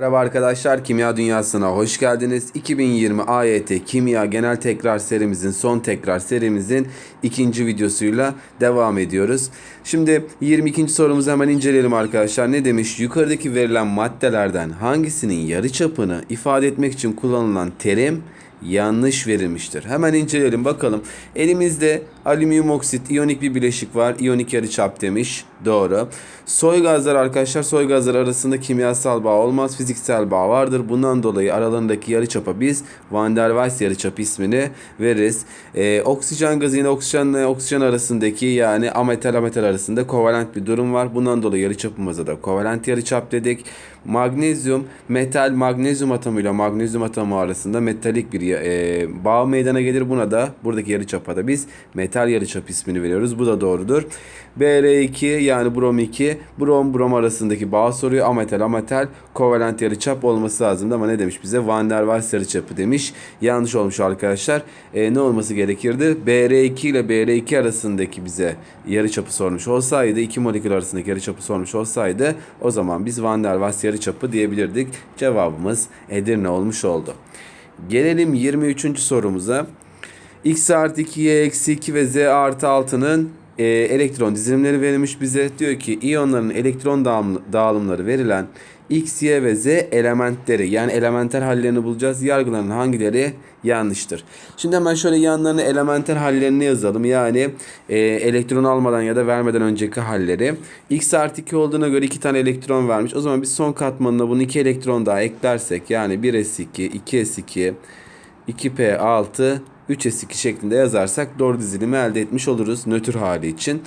Merhaba arkadaşlar, Kimya Dünyası'na hoş geldiniz. 2020 AYT Kimya Genel Tekrar serimizin, son tekrar serimizin ikinci videosuyla devam ediyoruz. Şimdi 22. sorumuzu hemen inceleyelim arkadaşlar. Ne demiş? Yukarıdaki verilen maddelerden hangisinin yarıçapını ifade etmek için kullanılan terim yanlış verilmiştir. Hemen inceleyelim bakalım. Elimizde alüminyum oksit iyonik bir bileşik var. İyonik yarıçap demiş. Doğru. Soy gazlar arkadaşlar soy gazlar arasında kimyasal bağ olmaz. Fiziksel bağ vardır. Bundan dolayı aralarındaki yarıçapa biz Van der Waals yarıçapı ismini veririz. Ee, oksijen gazı yine oksijenle oksijen arasındaki yani ametal ametal arasında kovalent bir durum var. Bundan dolayı yarıçapımıza da kovalent yarıçap dedik. Magnezyum metal magnezyum atomuyla magnezyum atomu arasında metalik bir e, bağ meydana gelir. Buna da buradaki yarıçapa da biz metal yarıçap ismini veriyoruz. Bu da doğrudur. Br2 yani brom 2 brom brom arasındaki bağ soruyor. Ametal ametal kovalent yarıçap olması lazımdı ama ne demiş bize? Van der Waals yarıçapı demiş. Yanlış olmuş arkadaşlar. E, ne olması gerekirdi? Br2 ile Br2 arasındaki bize yarıçapı sormuş olsaydı, iki molekül arasındaki yarıçapı sormuş olsaydı o zaman biz Van der Waals yarıçapı diyebilirdik. Cevabımız Edirne olmuş oldu. Gelelim 23. sorumuza. X artı 2, Y eksi 2 ve Z artı 6'nın e, elektron dizilimleri verilmiş bize. Diyor ki iyonların elektron dağılımları verilen X, Y ve Z elementleri yani elementer hallerini bulacağız. Yargıların hangileri yanlıştır? Şimdi hemen şöyle yanlarına elementer hallerini yazalım. Yani e, elektron almadan ya da vermeden önceki halleri. X artı 2 olduğuna göre 2 tane elektron vermiş. O zaman biz son katmanına bunu 2 elektron daha eklersek yani 1s2, 2s2, 2p6 3s2 şeklinde yazarsak doğru dizilimi elde etmiş oluruz nötr hali için.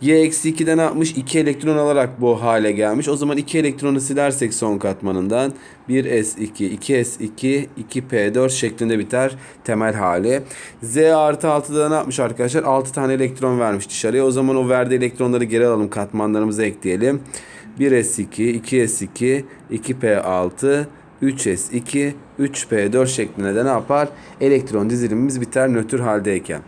Y-2'de ne yapmış? 2 elektron alarak bu hale gelmiş. O zaman 2 elektronu silersek son katmanından 1s2, 2s2, 2p4 şeklinde biter temel hali. Z artı 6'da ne yapmış arkadaşlar? 6 tane elektron vermiş dışarıya. O zaman o verdiği elektronları geri alalım katmanlarımıza ekleyelim. 1s2, 2s2, 2p6, 3s2, 3p4 şeklinde de ne yapar? Elektron dizilimimiz biter nötr haldeyken.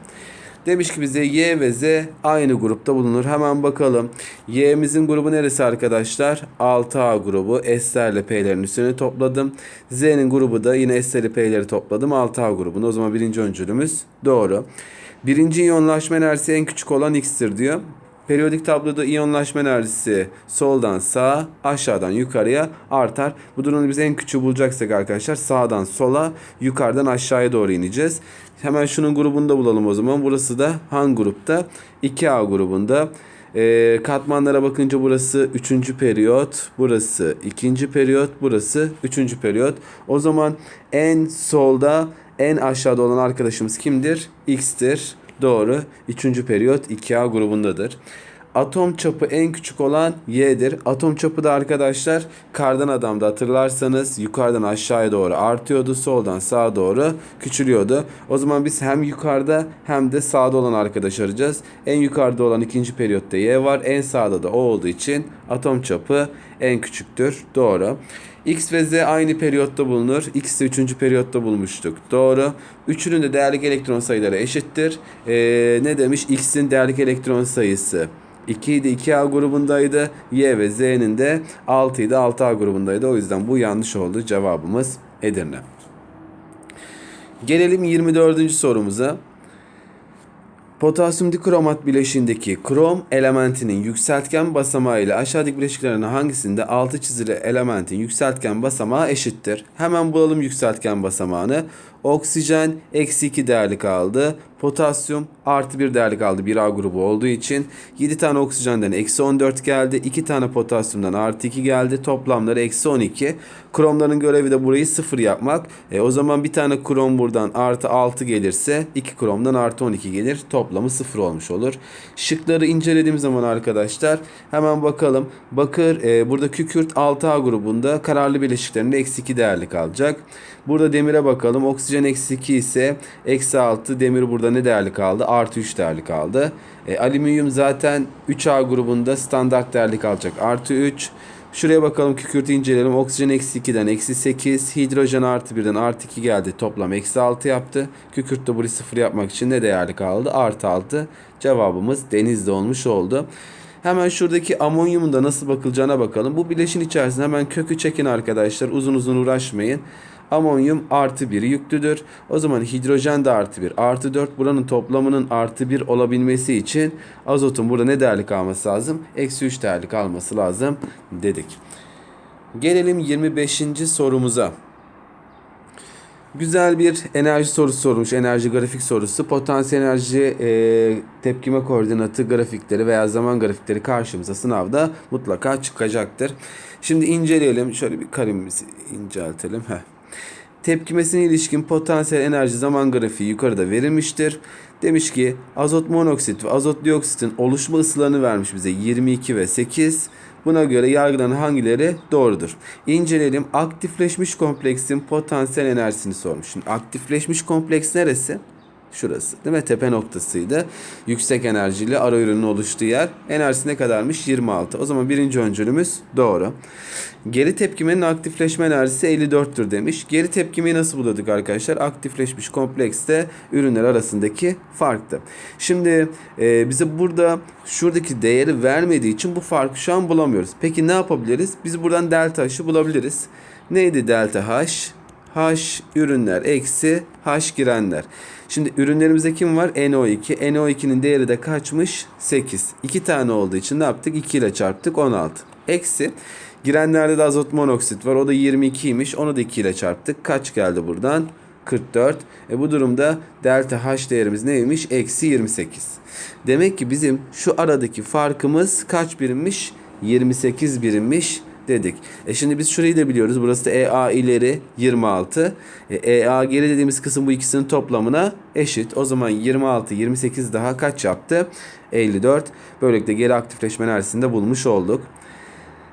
Demiş ki bize Y ve Z aynı grupta bulunur. Hemen bakalım. Y'mizin grubu neresi arkadaşlar? 6A grubu. S'lerle P'lerin üstünü topladım. Z'nin grubu da yine S'leri P'leri topladım. 6A grubunda. O zaman birinci öncülümüz doğru. Birinci iyonlaşma enerjisi en küçük olan X'tir diyor. Periyodik tabloda iyonlaşma enerjisi soldan sağa, aşağıdan yukarıya artar. Bu durumda biz en küçüğü bulacaksak arkadaşlar sağdan sola, yukarıdan aşağıya doğru ineceğiz. Hemen şunun grubunu da bulalım o zaman. Burası da hangi grupta? 2A grubunda. Ee, katmanlara bakınca burası 3. periyot, burası 2. periyot, burası 3. periyot. O zaman en solda, en aşağıda olan arkadaşımız kimdir? X'tir. Doğru. 3. periyot 2A grubundadır. Atom çapı en küçük olan Y'dir. Atom çapı da arkadaşlar kardan adamda hatırlarsanız yukarıdan aşağıya doğru artıyordu. Soldan sağa doğru küçülüyordu. O zaman biz hem yukarıda hem de sağda olan arkadaş arayacağız. En yukarıda olan ikinci periyotta Y var. En sağda da O olduğu için atom çapı en küçüktür. Doğru. X ve Z aynı periyotta bulunur. X de 3. periyotta bulmuştuk. Doğru. Üçünün de değerlik elektron sayıları eşittir. Ee, ne demiş? X'in değerlik elektron sayısı 2 idi 2A grubundaydı. Y ve Z'nin de 6 idi 6A grubundaydı. O yüzden bu yanlış oldu. Cevabımız Edirne. Gelelim 24. sorumuza. Potasyum dikromat bileşiğindeki krom elementinin yükseltgen basamağı ile aşağıdaki bileşiklerin hangisinde altı çizili elementin yükseltgen basamağı eşittir? Hemen bulalım yükseltgen basamağını. Oksijen eksi 2 değerli kaldı. Potasyum artı 1 değerli kaldı 1A grubu olduğu için. 7 tane oksijenden eksi 14 geldi. 2 tane potasyumdan artı 2 geldi. Toplamları eksi 12. Kromların görevi de burayı 0 yapmak. E, o zaman bir tane krom buradan artı 6 gelirse 2 kromdan artı 12 gelir. Toplamı 0 olmuş olur. Şıkları incelediğim zaman arkadaşlar hemen bakalım. Bakır e, burada kükürt 6A grubunda kararlı bileşiklerinde eksi 2 değerli kalacak. Burada demire bakalım. Oksijen eksi 2 ise eksi 6 demir burada ne değerli kaldı? Artı 3 değerli kaldı. E, alüminyum zaten 3A grubunda standart değerli kalacak. Artı 3. Şuraya bakalım kükürtü inceleyelim. Oksijen eksi 2'den eksi 8. Hidrojen artı 1'den artı 2 geldi. Toplam eksi 6 yaptı. Kükürt de burayı 0 yapmak için ne değerli kaldı? Artı 6. Cevabımız denizde olmuş oldu. Hemen şuradaki amonyumun da nasıl bakılacağına bakalım. Bu bileşin içerisinde hemen kökü çekin arkadaşlar. Uzun uzun uğraşmayın. Amonyum artı 1 yüklüdür. O zaman hidrojen de artı 1 artı 4. Buranın toplamının artı 1 olabilmesi için azotun burada ne değerli kalması lazım? Eksi 3 değerli kalması lazım dedik. Gelelim 25. sorumuza. Güzel bir enerji sorusu sormuş. Enerji grafik sorusu. Potansiyel enerji e, tepkime koordinatı grafikleri veya zaman grafikleri karşımıza sınavda mutlaka çıkacaktır. Şimdi inceleyelim. Şöyle bir kalemimizi inceltelim. Heh. Tepkimesine ilişkin potansiyel enerji zaman grafiği yukarıda verilmiştir. Demiş ki azot monoksit ve azot dioksitin oluşma ısılarını vermiş bize 22 ve 8. Buna göre yargılanan hangileri doğrudur? İnceleyelim. Aktifleşmiş kompleksin potansiyel enerjisini sormuş. Şimdi aktifleşmiş kompleks neresi? Şurası değil mi? Tepe noktasıydı. Yüksek enerjili ara ürünün oluştuğu yer. Enerjisi ne kadarmış? 26. O zaman birinci öncülümüz doğru. Geri tepkimenin aktifleşme enerjisi 54'tür demiş. Geri tepkimeyi nasıl buluyorduk arkadaşlar? Aktifleşmiş komplekste ürünler arasındaki farktı. Şimdi e, bize burada şuradaki değeri vermediği için bu farkı şu an bulamıyoruz. Peki ne yapabiliriz? Biz buradan delta H'ı bulabiliriz. Neydi delta H? H ürünler eksi H girenler. Şimdi ürünlerimizde kim var? NO2. NO2'nin değeri de kaçmış? 8. 2 tane olduğu için ne yaptık? 2 ile çarptık 16. Eksi girenlerde de azot monoksit var. O da 22'ymiş. Onu da 2 ile çarptık. Kaç geldi buradan? 44. E bu durumda delta H değerimiz neymiş? Eksi 28. Demek ki bizim şu aradaki farkımız kaç birimmiş? 28 birimmiş dedik. E şimdi biz şurayı da biliyoruz. Burası da EA ileri 26. E, EA geri dediğimiz kısım bu ikisinin toplamına eşit. O zaman 26, 28 daha kaç yaptı? 54. Böylelikle geri aktifleşme enerjisini de bulmuş olduk.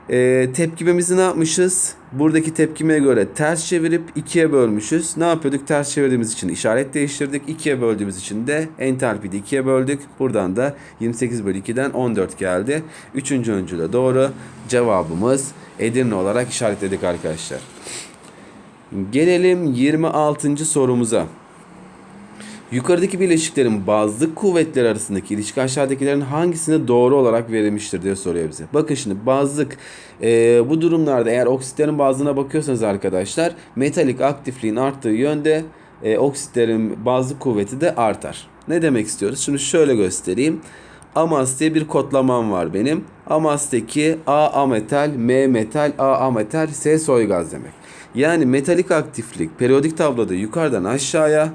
E, tepkimemizi ne yapmışız? Buradaki tepkime göre ters çevirip ikiye bölmüşüz. Ne yapıyorduk? Ters çevirdiğimiz için işaret değiştirdik. İkiye böldüğümüz için de entalpiyi de ikiye böldük. Buradan da 28 bölü 2'den 14 geldi. Üçüncü öncüle doğru. Cevabımız Edirne olarak işaretledik arkadaşlar. Gelelim 26. sorumuza. Yukarıdaki bileşiklerin bazlık kuvvetleri arasındaki ilişki aşağıdakilerin hangisine doğru olarak verilmiştir diye soruyor bize. Bakın şimdi bazlık e, bu durumlarda eğer oksitlerin bazlığına bakıyorsanız arkadaşlar metalik aktifliğin arttığı yönde e, oksitlerin bazlık kuvveti de artar. Ne demek istiyoruz? Şimdi şöyle göstereyim. Amas diye bir kodlamam var benim. Amas'taki A ametal, M metal, A ametal, S soy gaz demek. Yani metalik aktiflik periyodik tabloda yukarıdan aşağıya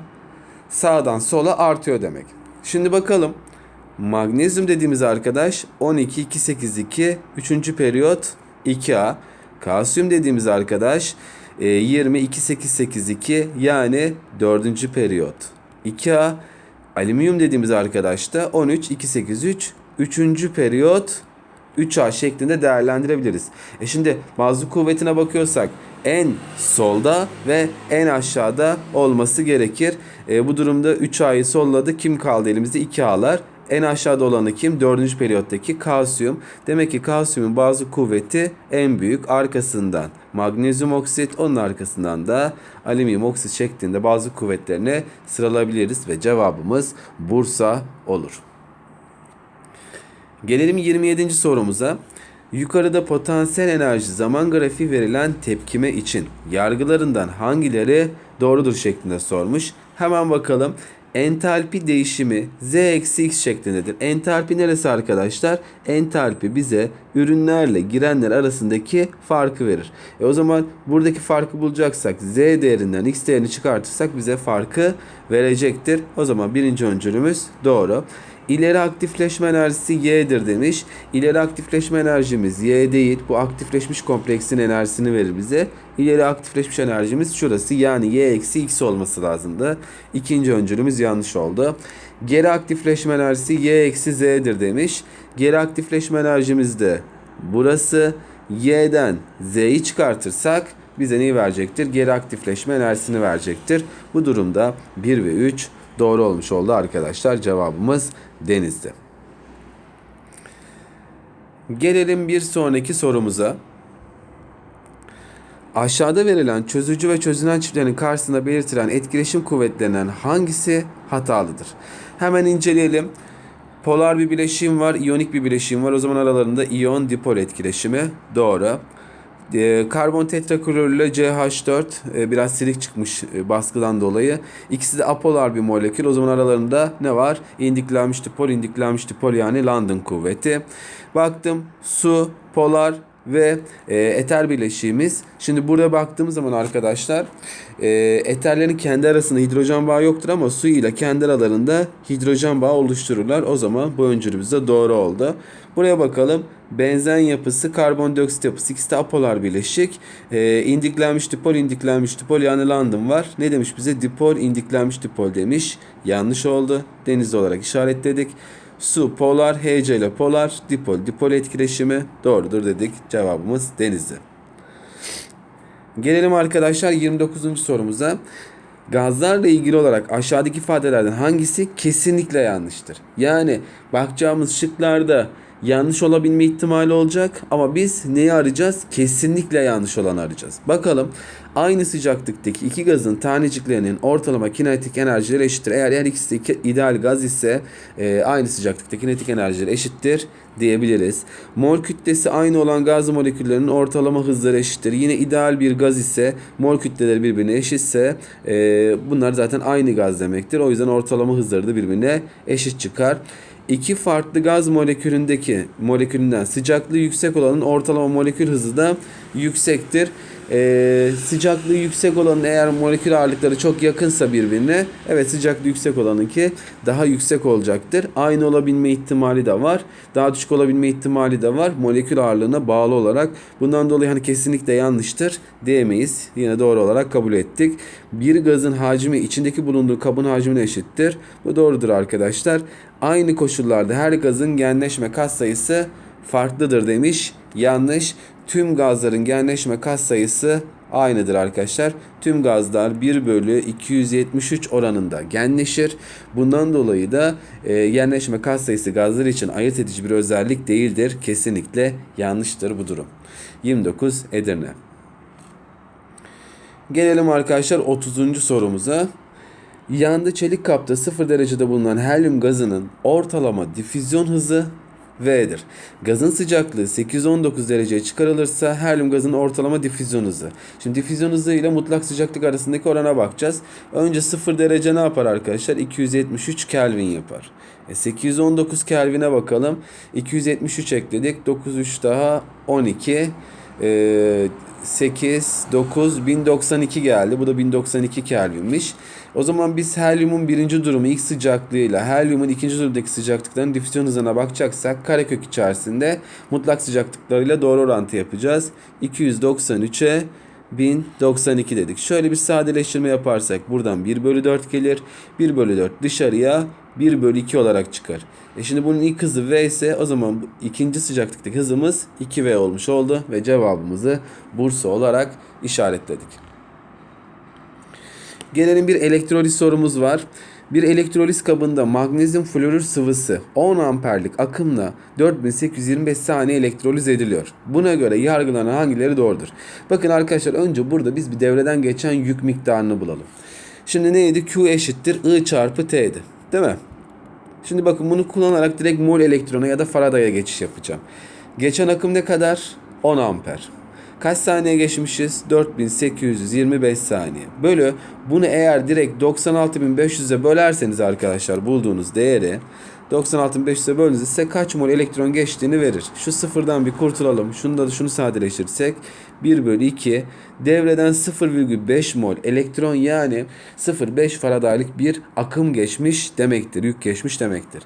sağdan sola artıyor demek. Şimdi bakalım. Magnezyum dediğimiz arkadaş 12 2 8 2 3. periyot 2A. Kalsiyum dediğimiz arkadaş e, 20 2 8 8 2 yani 4. periyot 2A. Alüminyum dediğimiz arkadaş da 13 2 8 3 3. periyot 3A şeklinde değerlendirebiliriz. E şimdi bazı kuvvetine bakıyorsak en solda ve en aşağıda olması gerekir. E, bu durumda 3A'yı solladı. Kim kaldı elimizde? 2A'lar. En aşağıda olanı kim? Dördüncü periyottaki kalsiyum. Demek ki kalsiyumun bazı kuvveti en büyük. Arkasından magnezyum oksit, onun arkasından da alüminyum oksit şeklinde bazı kuvvetlerini sıralayabiliriz ve cevabımız Bursa olur. Gelelim 27. sorumuza. Yukarıda potansiyel enerji zaman grafiği verilen tepkime için yargılarından hangileri doğrudur şeklinde sormuş. Hemen bakalım. Entalpi değişimi Z eksi X şeklindedir. Entalpi neresi arkadaşlar? Entalpi bize ürünlerle girenler arasındaki farkı verir. E o zaman buradaki farkı bulacaksak Z değerinden X değerini çıkartırsak bize farkı verecektir. O zaman birinci öncülümüz doğru. İleri aktifleşme enerjisi Y'dir demiş. İleri aktifleşme enerjimiz Y değil. Bu aktifleşmiş kompleksin enerjisini verir bize. İleri aktifleşmiş enerjimiz şurası. Yani Y eksi X olması lazımdı. İkinci öncülümüz yanlış oldu. Geri aktifleşme enerjisi Y eksi Z'dir demiş. Geri aktifleşme enerjimiz de burası. Y'den Z'yi çıkartırsak bize neyi verecektir? Geri aktifleşme enerjisini verecektir. Bu durumda 1 ve 3 doğru olmuş oldu arkadaşlar. Cevabımız denizde. Gelelim bir sonraki sorumuza. Aşağıda verilen çözücü ve çözünen çiftlerin karşısında belirtilen etkileşim kuvvetlerinden hangisi hatalıdır? Hemen inceleyelim. polar bir bileşim var, iyonik bir bileşim var. O zaman aralarında iyon dipol etkileşimi. Doğru. E, karbon tetraklorür ile CH4 e, biraz silik çıkmış e, baskıdan dolayı. İkisi de apolar bir molekül. O zaman aralarında ne var? İndiklenmiş dipol, indiklenmiş dipol yani London kuvveti. Baktım su, polar ve e, eter bileşiğimiz. Şimdi burada baktığımız zaman arkadaşlar eterlerin kendi arasında hidrojen bağı yoktur ama su ile kendi aralarında hidrojen bağı oluştururlar. O zaman bu öncülümüz de doğru oldu. Buraya bakalım. Benzen yapısı, karbondioksit yapısı ikisi de apolar bileşik. E, indiklenmiş dipol, indiklenmiş dipol yani London var. Ne demiş bize? Dipol, indiklenmiş dipol demiş. Yanlış oldu. Denizli olarak işaretledik. Su polar, HC ile polar, dipol, dipol etkileşimi doğrudur dedik. Cevabımız denizli. Gelelim arkadaşlar 29. sorumuza. Gazlarla ilgili olarak aşağıdaki ifadelerden hangisi kesinlikle yanlıştır? Yani bakacağımız şıklarda yanlış olabilme ihtimali olacak ama biz neyi arayacağız? Kesinlikle yanlış olanı arayacağız. Bakalım aynı sıcaklıktaki iki gazın taneciklerinin ortalama kinetik enerjileri eşittir. Eğer her ikisi iki ideal gaz ise e, aynı sıcaklıkta kinetik enerjileri eşittir diyebiliriz. Mol kütlesi aynı olan gaz moleküllerinin ortalama hızları eşittir. Yine ideal bir gaz ise mol kütleleri birbirine eşitse e, bunlar zaten aynı gaz demektir. O yüzden ortalama hızları da birbirine eşit çıkar iki farklı gaz molekülündeki molekülünden sıcaklığı yüksek olanın ortalama molekül hızı da yüksektir. Ee, sıcaklığı yüksek olanın eğer molekül ağırlıkları çok yakınsa birbirine evet sıcaklığı yüksek olanınki daha yüksek olacaktır. Aynı olabilme ihtimali de var. Daha düşük olabilme ihtimali de var. Molekül ağırlığına bağlı olarak. Bundan dolayı hani kesinlikle yanlıştır diyemeyiz. Yine doğru olarak kabul ettik. Bir gazın hacmi içindeki bulunduğu kabın hacmine eşittir. Bu doğrudur arkadaşlar. Aynı koşullarda her gazın genleşme katsayısı farklıdır demiş. Yanlış. Tüm gazların genleşme katsayısı aynıdır arkadaşlar. Tüm gazlar 1 bölü 273 oranında genleşir. Bundan dolayı da e, genleşme katsayısı gazlar için ayırt edici bir özellik değildir. Kesinlikle yanlıştır bu durum. 29 Edirne. Gelelim arkadaşlar 30. sorumuza. Yanında çelik kapta 0 derecede bulunan helyum gazının ortalama difüzyon hızı V'dir. Gazın sıcaklığı 819 dereceye çıkarılırsa helyum gazının ortalama difüzyon hızı. Şimdi difüzyon hızı ile mutlak sıcaklık arasındaki orana bakacağız. Önce 0 derece ne yapar arkadaşlar? 273 Kelvin yapar. E 819 Kelvin'e bakalım. 273 ekledik. 9 3 daha 12. E, 8, 9, 1092 geldi. Bu da 1092 Kelvin'miş. O zaman biz helyumun birinci durumu ilk sıcaklığıyla helyumun ikinci durumdaki sıcaklıkların difüzyon hızına bakacaksak karekök içerisinde mutlak sıcaklıklarıyla doğru orantı yapacağız. 293'e 1092 dedik. Şöyle bir sadeleştirme yaparsak buradan 1 bölü 4 gelir. 1 bölü 4 dışarıya 1 bölü 2 olarak çıkar. E şimdi bunun ilk hızı V ise o zaman ikinci sıcaklıktaki hızımız 2V olmuş oldu ve cevabımızı Bursa olarak işaretledik. Gelelim bir elektroliz sorumuz var. Bir elektroliz kabında magnezyum florür sıvısı 10 amperlik akımla 4825 saniye elektroliz ediliyor. Buna göre yargılanan hangileri doğrudur? Bakın arkadaşlar önce burada biz bir devreden geçen yük miktarını bulalım. Şimdi neydi? Q eşittir I çarpı T'di. Değil mi? Şimdi bakın bunu kullanarak direkt mol elektrona ya da Faraday'a geçiş yapacağım. Geçen akım ne kadar? 10 amper. Kaç saniye geçmişiz? 4825 saniye. Bölü bunu eğer direkt 96500'e bölerseniz arkadaşlar bulduğunuz değeri 96500'e böldüğünüzde size kaç mol elektron geçtiğini verir. Şu sıfırdan bir kurtulalım. Şunu da şunu sadeleştirirsek 1 bölü 2 devreden 0,5 mol elektron yani 0,5 faradaylık bir akım geçmiş demektir. Yük geçmiş demektir.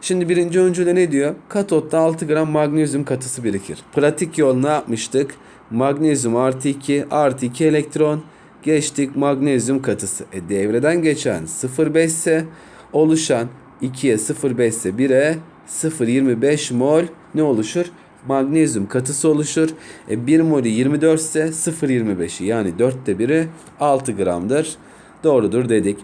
Şimdi birinci öncüde ne diyor? Katotta 6 gram magnezyum katısı birikir. Pratik yol ne yapmıştık? Magnezyum artı 2 artı 2 elektron geçtik magnezyum katısı. E devreden geçen 0,5 ise oluşan 2'ye 0,5 ise 1'e 0,25 mol ne oluşur? Magnezyum katısı oluşur. E 1 molü 24 ise 0,25'i yani 4'te 1'i 6 gramdır. Doğrudur dedik.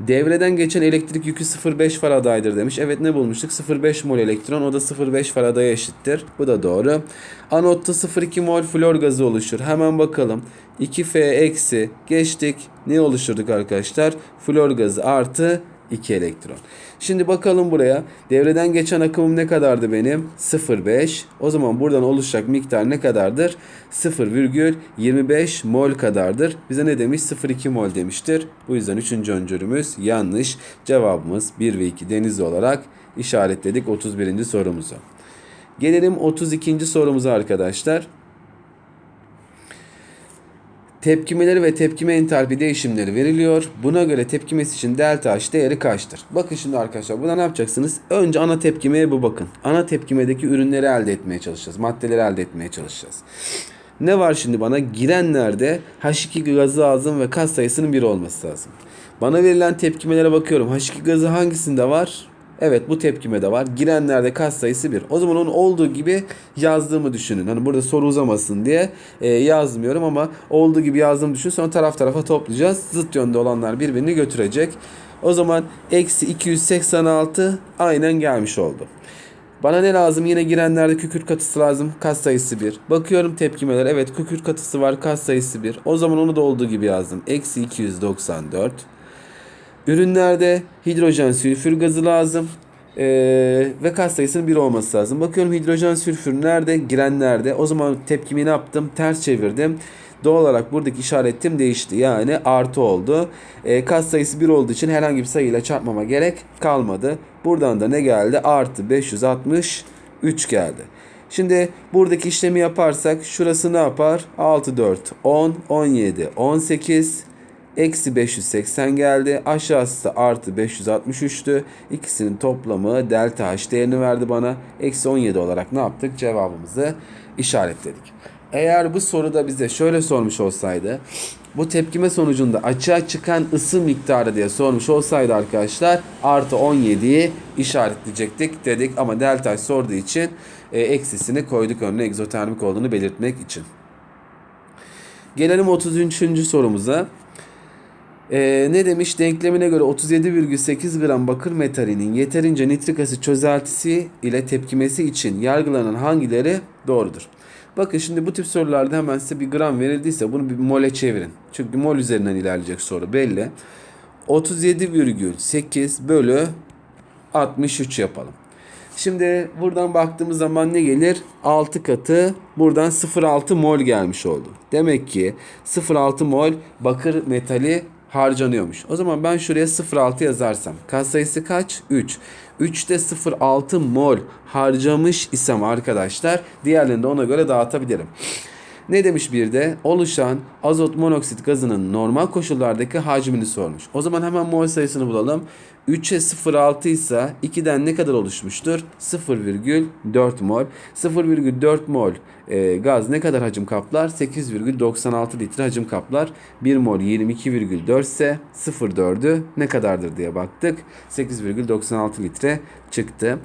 Devreden geçen elektrik yükü 0,5 faradaydır demiş. Evet ne bulmuştuk? 0,5 mol elektron o da 0,5 faradaya eşittir. Bu da doğru. Anotta 0,2 mol flor gazı oluşur. Hemen bakalım. 2F eksi geçtik. Ne oluşturduk arkadaşlar? Flor gazı artı 2 elektron. Şimdi bakalım buraya. Devreden geçen akımım ne kadardı benim? 0,5. O zaman buradan oluşacak miktar ne kadardır? 0,25 mol kadardır. Bize ne demiş? 0,2 mol demiştir. Bu yüzden 3. öncülümüz yanlış. Cevabımız 1 ve 2 denizli olarak işaretledik 31. sorumuzu. Gelelim 32. sorumuza arkadaşlar. Tepkimeleri ve tepkime entalpi değişimleri veriliyor. Buna göre tepkimesi için delta H değeri kaçtır? Bakın şimdi arkadaşlar burada ne yapacaksınız? Önce ana tepkimeye bu bakın. Ana tepkimedeki ürünleri elde etmeye çalışacağız. Maddeleri elde etmeye çalışacağız. Ne var şimdi bana? Girenlerde H2 gazı lazım ve kat sayısının 1 olması lazım. Bana verilen tepkimelere bakıyorum. H2 gazı hangisinde var? Evet bu tepkime var. Girenlerde kat sayısı 1. O zaman onun olduğu gibi yazdığımı düşünün. Hani burada soru uzamasın diye e, yazmıyorum ama olduğu gibi yazdığımı düşünün. Sonra taraf tarafa toplayacağız. Zıt yönde olanlar birbirini götürecek. O zaman eksi 286 aynen gelmiş oldu. Bana ne lazım? Yine girenlerde kükürt katısı lazım. Kat sayısı 1. Bakıyorum tepkimeler. Evet kükürt katısı var. Kat sayısı 1. O zaman onu da olduğu gibi yazdım. Eksi 294. Ürünlerde hidrojen sülfür gazı lazım. Ee, ve kat sayısının 1 olması lazım. Bakıyorum hidrojen sülfür nerede? Girenlerde. O zaman tepkimi ne yaptım? Ters çevirdim. Doğal olarak buradaki işaretim değişti. Yani artı oldu. E, kat sayısı 1 olduğu için herhangi bir sayıyla çarpmama gerek kalmadı. Buradan da ne geldi? Artı 563 geldi. Şimdi buradaki işlemi yaparsak şurası ne yapar? 6, 4, 10, 17, 18, Eksi 580 geldi. Aşağısı da artı 563'tü. İkisinin toplamı delta h değerini verdi bana. Eksi 17 olarak ne yaptık? Cevabımızı işaretledik. Eğer bu soruda bize şöyle sormuş olsaydı. Bu tepkime sonucunda açığa çıkan ısı miktarı diye sormuş olsaydı arkadaşlar artı 17'yi işaretleyecektik dedik ama delta H sorduğu için e, eksisini koyduk önüne egzotermik olduğunu belirtmek için. Gelelim 33. sorumuza. Ee, ne demiş? Denklemine göre 37,8 gram bakır metalinin yeterince nitrik asit çözeltisi ile tepkimesi için yargılanan hangileri doğrudur? Bakın şimdi bu tip sorularda hemen size bir gram verildiyse bunu bir mole çevirin. Çünkü mol üzerinden ilerleyecek soru belli. 37,8 bölü 63 yapalım. Şimdi buradan baktığımız zaman ne gelir? 6 katı buradan 0,6 mol gelmiş oldu. Demek ki 0,6 mol bakır metali harcanıyormuş. O zaman ben şuraya 0,6 yazarsam kat sayısı kaç? 3. 3'te 0,6 mol harcamış isem arkadaşlar diğerlerini de ona göre dağıtabilirim. Ne demiş bir de? Oluşan azot monoksit gazının normal koşullardaki hacmini sormuş. O zaman hemen mol sayısını bulalım. 3'e 0,6 ise 2'den ne kadar oluşmuştur? 0,4 mol. 0,4 mol e, gaz ne kadar hacim kaplar? 8,96 litre hacim kaplar. 1 mol 22,4 ise 0,4'ü ne kadardır diye baktık. 8,96 litre çıktı.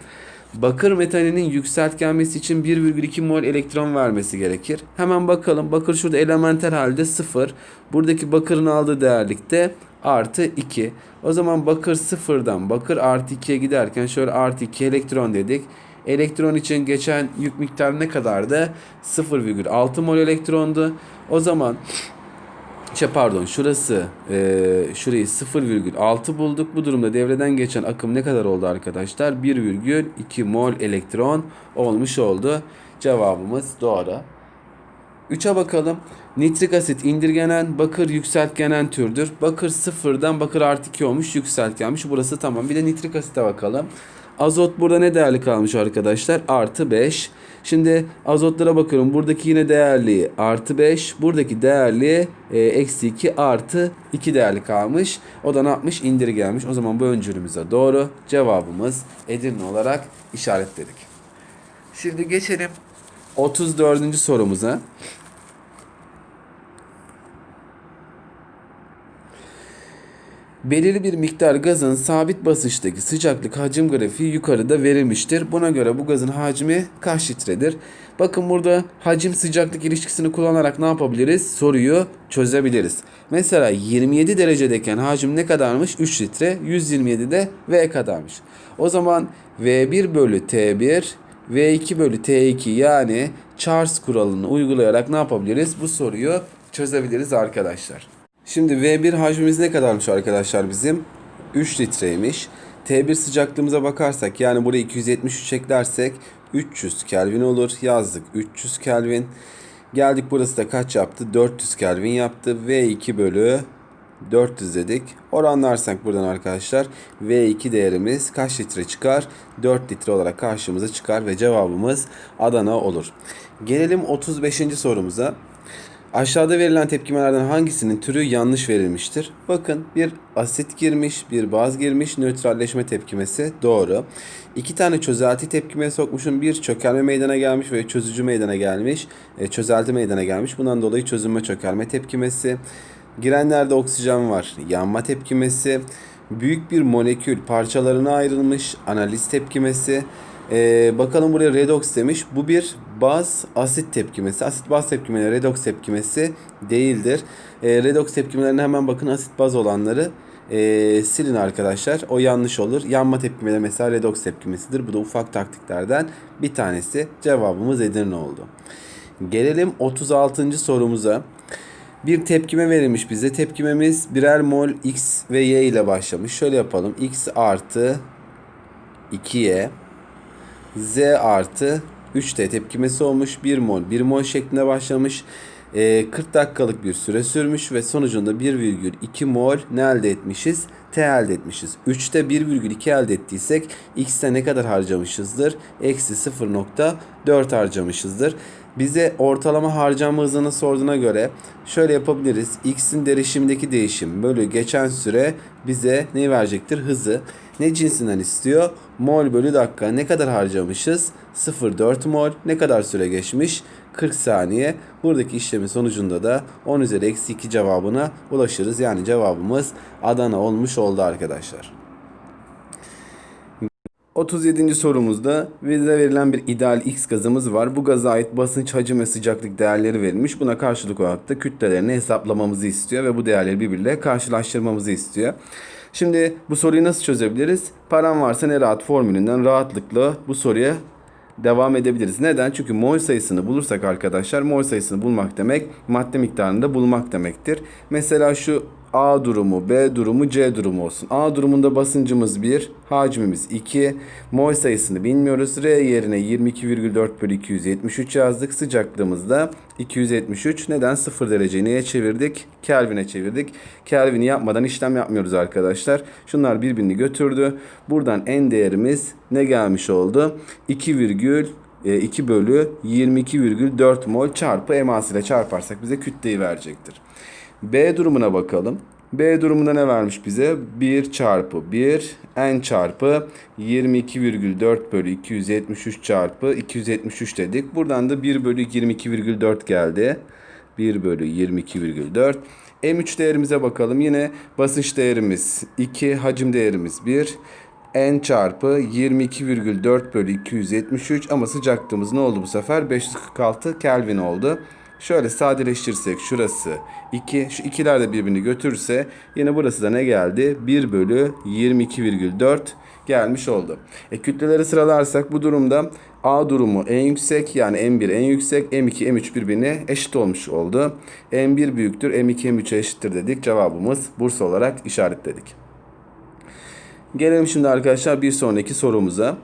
Bakır metalinin yükseltgenmesi için 1,2 mol elektron vermesi gerekir. Hemen bakalım. Bakır şurada elementer halde 0. Buradaki bakırın aldığı değerlikte artı 2. O zaman bakır sıfırdan bakır artı 2'ye giderken şöyle artı 2 elektron dedik. Elektron için geçen yük miktarı ne kadardı? 0,6 mol elektrondu. O zaman şey pardon şurası e, şurayı 0,6 bulduk. Bu durumda devreden geçen akım ne kadar oldu arkadaşlar? 1,2 mol elektron olmuş oldu. Cevabımız doğru. 3'e bakalım. Nitrik asit indirgenen, bakır yükseltgenen türdür. Bakır sıfırdan bakır artı 2 olmuş yükseltgenmiş. Burası tamam. Bir de nitrik asite bakalım. Azot burada ne değerli kalmış arkadaşlar? Artı 5. Şimdi azotlara bakıyorum. Buradaki yine değerli artı 5. Buradaki değerli e, eksi 2 artı 2 değerli kalmış. O da ne yapmış? İndirgenmiş. O zaman bu öncülümüze doğru. Cevabımız Edirne olarak işaretledik. Şimdi geçelim 34. sorumuza. Belirli bir miktar gazın sabit basınçtaki sıcaklık hacim grafiği yukarıda verilmiştir. Buna göre bu gazın hacmi kaç litredir? Bakın burada hacim sıcaklık ilişkisini kullanarak ne yapabiliriz? Soruyu çözebiliriz. Mesela 27 derecedeyken hacim ne kadarmış? 3 litre. 127'de V kadarmış. O zaman V1 bölü T1 V2 bölü T2 yani Charles kuralını uygulayarak ne yapabiliriz? Bu soruyu çözebiliriz arkadaşlar. Şimdi V1 hacmimiz ne kadarmış arkadaşlar bizim? 3 litreymiş. T1 sıcaklığımıza bakarsak yani buraya 273 eklersek 300 Kelvin olur. Yazdık 300 Kelvin. Geldik burası da kaç yaptı? 400 Kelvin yaptı. V2 bölü 400 dedik. Oranlarsak buradan arkadaşlar V2 değerimiz kaç litre çıkar? 4 litre olarak karşımıza çıkar ve cevabımız Adana olur. Gelelim 35. sorumuza. Aşağıda verilen tepkimelerden hangisinin türü yanlış verilmiştir? Bakın bir asit girmiş, bir baz girmiş, nötralleşme tepkimesi doğru. İki tane çözelti tepkimeye sokmuşum. Bir çökelme meydana gelmiş ve çözücü meydana gelmiş. E, çözelti meydana gelmiş. Bundan dolayı çözünme çökelme tepkimesi. Girenlerde oksijen var. Yanma tepkimesi. Büyük bir molekül parçalarına ayrılmış. Analiz tepkimesi. Ee, bakalım buraya redox demiş. Bu bir baz asit tepkimesi. Asit baz tepkimeleri redox tepkimesi değildir. Ee, redox tepkimelerine hemen bakın asit baz olanları ee, silin arkadaşlar. O yanlış olur. Yanma tepkimeleri mesela redox tepkimesidir. Bu da ufak taktiklerden bir tanesi. Cevabımız Edirne oldu. Gelelim 36. sorumuza. Bir tepkime verilmiş bize. Tepkimemiz birer mol X ve Y ile başlamış. Şöyle yapalım. X artı 2Y Z artı 3T tepkimesi olmuş. 1 mol 1 mol şeklinde başlamış. Ee, 40 dakikalık bir süre sürmüş ve sonucunda 1,2 mol ne elde etmişiz? T elde etmişiz. 3'te 1,2 elde ettiysek X'te ne kadar harcamışızdır? Eksi 0.4 harcamışızdır. Bize ortalama harcama hızını sorduğuna göre şöyle yapabiliriz. X'in derişimindeki değişim bölü geçen süre bize ne verecektir? Hızı. Ne cinsinden istiyor? Mol bölü dakika. Ne kadar harcamışız? 0,4 mol. Ne kadar süre geçmiş? 40 saniye. Buradaki işlemin sonucunda da 10 üzeri eksi 2 cevabına ulaşırız. Yani cevabımız Adana olmuş oldu arkadaşlar. 37. sorumuzda bize verilen bir ideal X gazımız var. Bu gaza ait basınç, hacim ve sıcaklık değerleri verilmiş. Buna karşılık olarak da kütlelerini hesaplamamızı istiyor ve bu değerleri birbiriyle karşılaştırmamızı istiyor. Şimdi bu soruyu nasıl çözebiliriz? Param varsa ne rahat formülünden rahatlıkla bu soruya devam edebiliriz. Neden? Çünkü mol sayısını bulursak arkadaşlar mol sayısını bulmak demek madde miktarını da bulmak demektir. Mesela şu A durumu, B durumu, C durumu olsun. A durumunda basıncımız 1, hacmimiz 2, mol sayısını bilmiyoruz. R yerine 22,4 bölü 273 yazdık. Sıcaklığımız da 273. Neden? 0 dereceyi neye çevirdik? Kelvin'e çevirdik. Kelvin'i yapmadan işlem yapmıyoruz arkadaşlar. Şunlar birbirini götürdü. Buradan en değerimiz ne gelmiş oldu? 2, 2 bölü 22,4 mol çarpı eması ile çarparsak bize kütleyi verecektir. B durumuna bakalım. B durumunda ne vermiş bize? 1 çarpı 1 n çarpı 22,4 bölü 273 çarpı 273 dedik. Buradan da 1 bölü 22,4 geldi. 1 bölü 22,4. M3 değerimize bakalım. Yine basınç değerimiz 2, hacim değerimiz 1 n çarpı 22,4 bölü 273 ama sıcaklığımız ne oldu bu sefer? 546 Kelvin oldu. Şöyle sadeleştirirsek şurası 2. Şu ikiler de birbirini götürürse yine burası da ne geldi? 1 bölü 22,4 gelmiş oldu. E, kütleleri sıralarsak bu durumda A durumu en yüksek yani M1 en yüksek M2 M3 birbirine eşit olmuş oldu. M1 büyüktür M2 M3'e eşittir dedik. Cevabımız Bursa olarak işaretledik. Gelelim şimdi arkadaşlar bir sonraki sorumuza.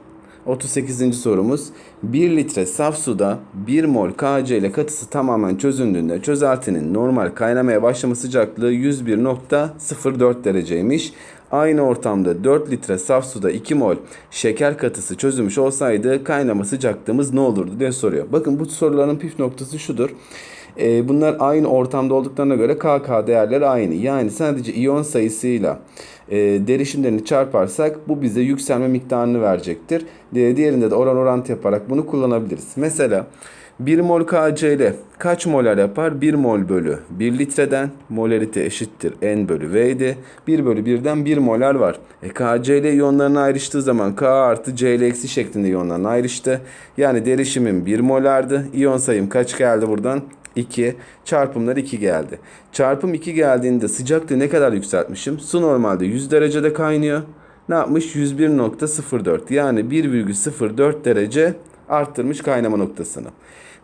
38. sorumuz. 1 litre saf suda 1 mol Kc ile katısı tamamen çözündüğünde çözeltinin normal kaynamaya başlama sıcaklığı 101.04 dereceymiş. Aynı ortamda 4 litre saf suda 2 mol şeker katısı çözülmüş olsaydı kaynama sıcaklığımız ne olurdu diye soruyor. Bakın bu soruların püf noktası şudur. Ee, bunlar aynı ortamda olduklarına göre KK değerleri aynı. Yani sadece iyon sayısıyla e, derişimlerini çarparsak bu bize yükselme miktarını verecektir. Diğerinde de oran orantı yaparak bunu kullanabiliriz. Mesela 1 mol Kc ile kaç molar yapar? 1 mol bölü 1 litreden molarite eşittir N bölü V'ydi. 1 bölü 1'den 1 molar var. E, Kc ile iyonlarına ayrıştığı zaman K artı C ile eksi şeklinde iyonlarına ayrıştı. Yani derişimim 1 molardı. İyon sayım kaç geldi buradan? 2 çarpımlar 2 geldi. Çarpım 2 geldiğinde sıcaklığı ne kadar yükseltmişim? Su normalde 100 derecede kaynıyor. Ne yapmış? 101.04 yani 1,04 derece arttırmış kaynama noktasını.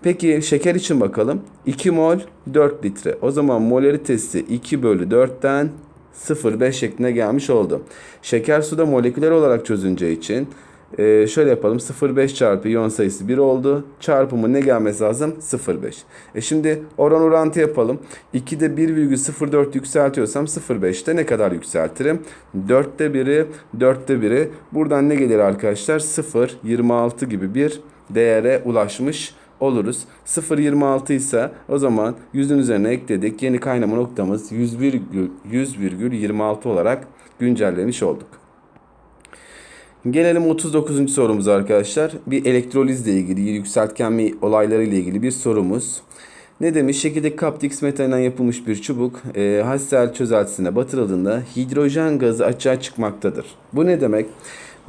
Peki şeker için bakalım. 2 mol 4 litre. O zaman molaritesi 2 bölü 4'ten 0,5 şeklinde gelmiş oldu. Şeker suda moleküler olarak çözüneceği için e, şöyle yapalım 0,5 çarpı iyon sayısı 1 oldu. Çarpımı ne gelmesi lazım? 0,5. E şimdi oran orantı yapalım. 2'de 1,04 yükseltiyorsam 0,5'te ne kadar yükseltirim? 4'te 1'i 4'te 1'i. Buradan ne gelir arkadaşlar? 0,26 gibi bir değere ulaşmış oluruz. 0,26 ise o zaman 100'ün üzerine ekledik. Yeni kaynama noktamız 100,26 100,26 olarak güncellemiş olduk. Gelelim 39. sorumuza arkadaşlar. Bir elektrolizle ilgili, yükseltgenme olayları ile ilgili bir sorumuz. Ne demiş? Şekildeki kapta X metalinden yapılmış bir çubuk e, Hassel çözeltisine batırıldığında hidrojen gazı açığa çıkmaktadır. Bu ne demek?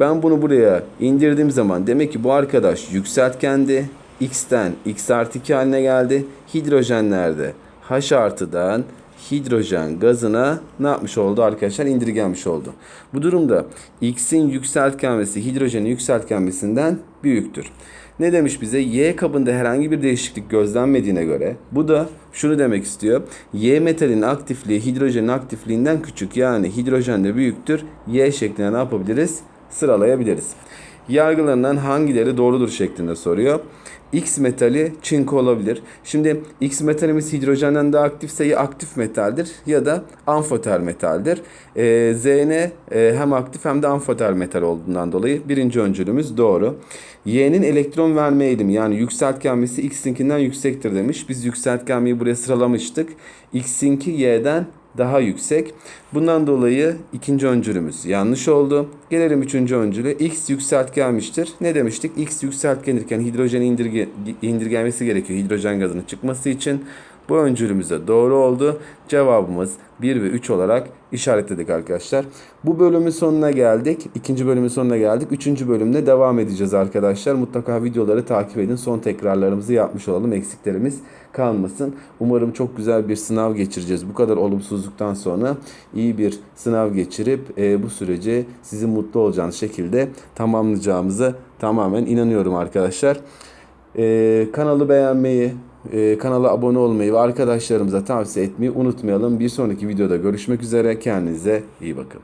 Ben bunu buraya indirdiğim zaman demek ki bu arkadaş yükseltgendi. X'ten X artı 2 haline geldi. Hidrojenlerde H artıdan hidrojen gazına ne yapmış oldu arkadaşlar? İndirgenmiş oldu. Bu durumda X'in yükseltgenmesi hidrojenin yükseltgenmesinden büyüktür. Ne demiş bize? Y kabında herhangi bir değişiklik gözlenmediğine göre bu da şunu demek istiyor. Y metalin aktifliği hidrojenin aktifliğinden küçük. Yani hidrojen de büyüktür. Y şeklinde ne yapabiliriz? Sıralayabiliriz. Yargılarından hangileri doğrudur şeklinde soruyor. X metali çinko olabilir. Şimdi X metalimiz hidrojenden daha aktifse ya aktif metaldir ya da amfoter metaldir. Ee, Zn e, hem aktif hem de amfoter metal olduğundan dolayı birinci öncülümüz doğru. Y'nin elektron verme eğilimi yani yükseltgenmesi X'inkinden yüksektir demiş. Biz yükseltgenmeyi buraya sıralamıştık. X'inki Y'den daha yüksek. Bundan dolayı ikinci öncülümüz yanlış oldu. Gelelim üçüncü öncülü. X yükseltgenmiştir. Ne demiştik? X yükseltgenirken hidrojen indirge, indirgenmesi gerekiyor hidrojen gazının çıkması için. Bu öncülümüz de doğru oldu. Cevabımız 1 ve 3 olarak işaretledik arkadaşlar. Bu bölümün sonuna geldik. İkinci bölümün sonuna geldik. Üçüncü bölümde devam edeceğiz arkadaşlar. Mutlaka videoları takip edin. Son tekrarlarımızı yapmış olalım. Eksiklerimiz kalmasın. Umarım çok güzel bir sınav geçireceğiz. Bu kadar olumsuzluktan sonra iyi bir sınav geçirip e, bu süreci sizin mutlu olacağınız şekilde tamamlayacağımızı tamamen inanıyorum arkadaşlar. E, kanalı beğenmeyi, e, kanala abone olmayı ve arkadaşlarımıza tavsiye etmeyi unutmayalım. Bir sonraki videoda görüşmek üzere. Kendinize iyi bakın.